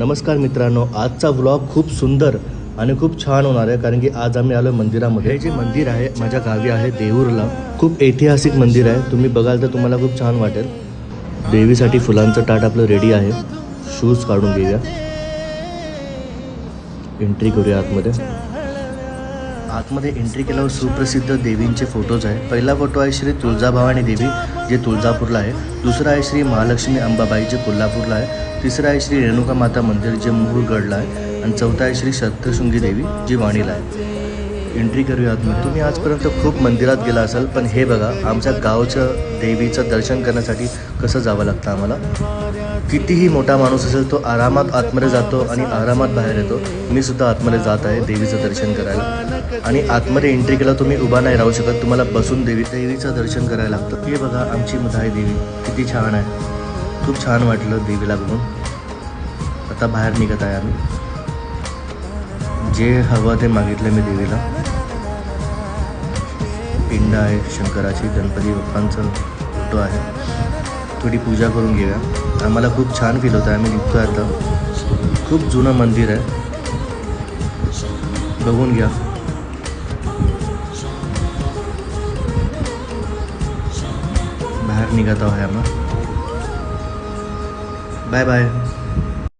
नमस्कार मित्रांनो आजचा व्लॉग खूप सुंदर आणि खूप छान होणार आहे कारण की आज आम्ही आलो मंदिरामध्ये. हे जे मंदिर आहे माझ्या गावी आहे देऊरला. खूप ऐतिहासिक मंदिर आहे. तुम्ही बघाल तर तुम्हाला खूप छान वाटेल. देवीसाठी फुलांचं ताट आपलं रेडी आहे. शूज काढून घेऊया. एंट्री करूया आतमध्ये. आतमध्ये एंट्री केल्यावर सुप्रसिद्ध देवींचे फोटोज आहे पहिला फोटो आहे श्री तुळजाभवानी देवी जे तुळजापूरला आहे. दुसरा आहे श्री महालक्ष्मी अंबाबाई जे कोल्हापूरला आहे. तिसरा आहे श्री रेणुका माता मंदिर जे मुहूरगडला आहे. आणि चौथा आहे श्री सप्तशृंगी देवी जी वाणीला आहे. एंट्री करूया आतमध्ये तुम्ही आजपर्यंत खूप मंदिरात गेला असाल पण हे बघा आमच्या गावचं देवीचं दर्शन करण्यासाठी कसं जावं लागतं आम्हाला? कितीही मोठा माणूस असेल तो आरामात आतमध्ये जातो आणि आरामात बाहेर येतो. मी सुद्धा आतमध्ये जात आहे देवीचं दर्शन करायला. आणि आतमध्ये एंट्री केला तुम्ही उभा नाही राहू शकत. तुम्हाला बसून देवी देवीचं दर्शन करायला लागतं. हे बघा आमची मधाई देवी किती छान आहे. खूप छान वाटलं देवीला बघून. आता बाहेर निघत आहे आम्ही. जे हवं ते मागितलं मी देवीला. पिंड आहे शंकराची गणपती बाप्पांचा फोटो आहे. थोडी पूजा करून घेऊया. आम्हाला खूप छान फील होतं आहे आम्ही निघतो आता. खूप जुनं मंदिर आहे. बघून घ्या. बाहेर निघत आहे आम्हाला बाय बाय